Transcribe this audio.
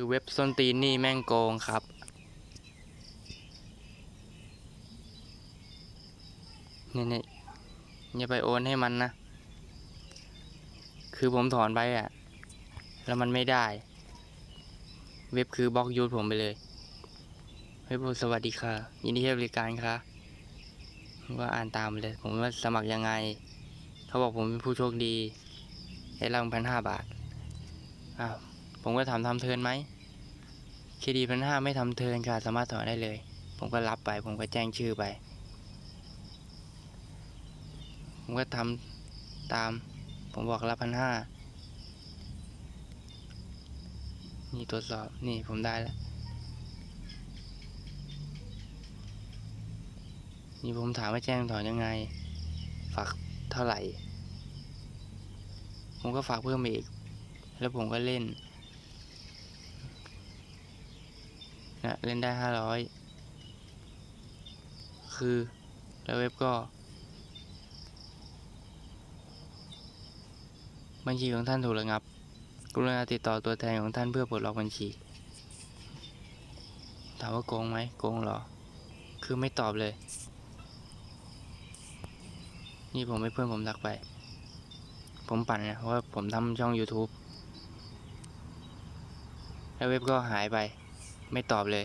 คือเว็บส้นตีนนี่แม่งโกงครับ นี่นี่อย่าไปโอนให้มันนะ คือผมถอนไปอะ แล้วมันไม่ได้ เว็บคือบล็อกยูทผมไปเลย เว็บบอกสวัสดีค่ะ ยินดีให้บริการค่ะผมก็อ่านตามเลย ผมว่าสมัครยังไง เขาบอกผมเป็นผู้โชคดี ได้รางพันห้าบาท อ้าว ผมก็ถามทำเทินไหมเคดีพันห้าไม่ทำเทินค่ะ สามารถถอนได้เลย ผมก็รับไป ผมก็แจ้งชื่อไป ผมก็ทำตาม ผมบอกรับพันห้านี่ตรวจสอบ นี่ผมได้แล้ว นี่ผมถามว่าแจ้งถอนยังไง ฝากเท่าไหร่ ผมก็ฝากเพิ่มอีก แล้วผมก็เล่น นะเล่นได้ห้าร้อยคือแล้วเว็บก็ บัญชีของท่านถูกระงับ กรุณาติดต่อตัวแทนของท่านเพื่อปลดล็อกบัญชี ถามว่าโกงไหมโกงหรอ คือไม่ตอบเลย นี่ผมให้เพื่อนผมทักไป ผมปั่นนะเพราะว่าผมทำช่อง YouTube แล้วเว็บก็หายไป ไม่ตอบเลย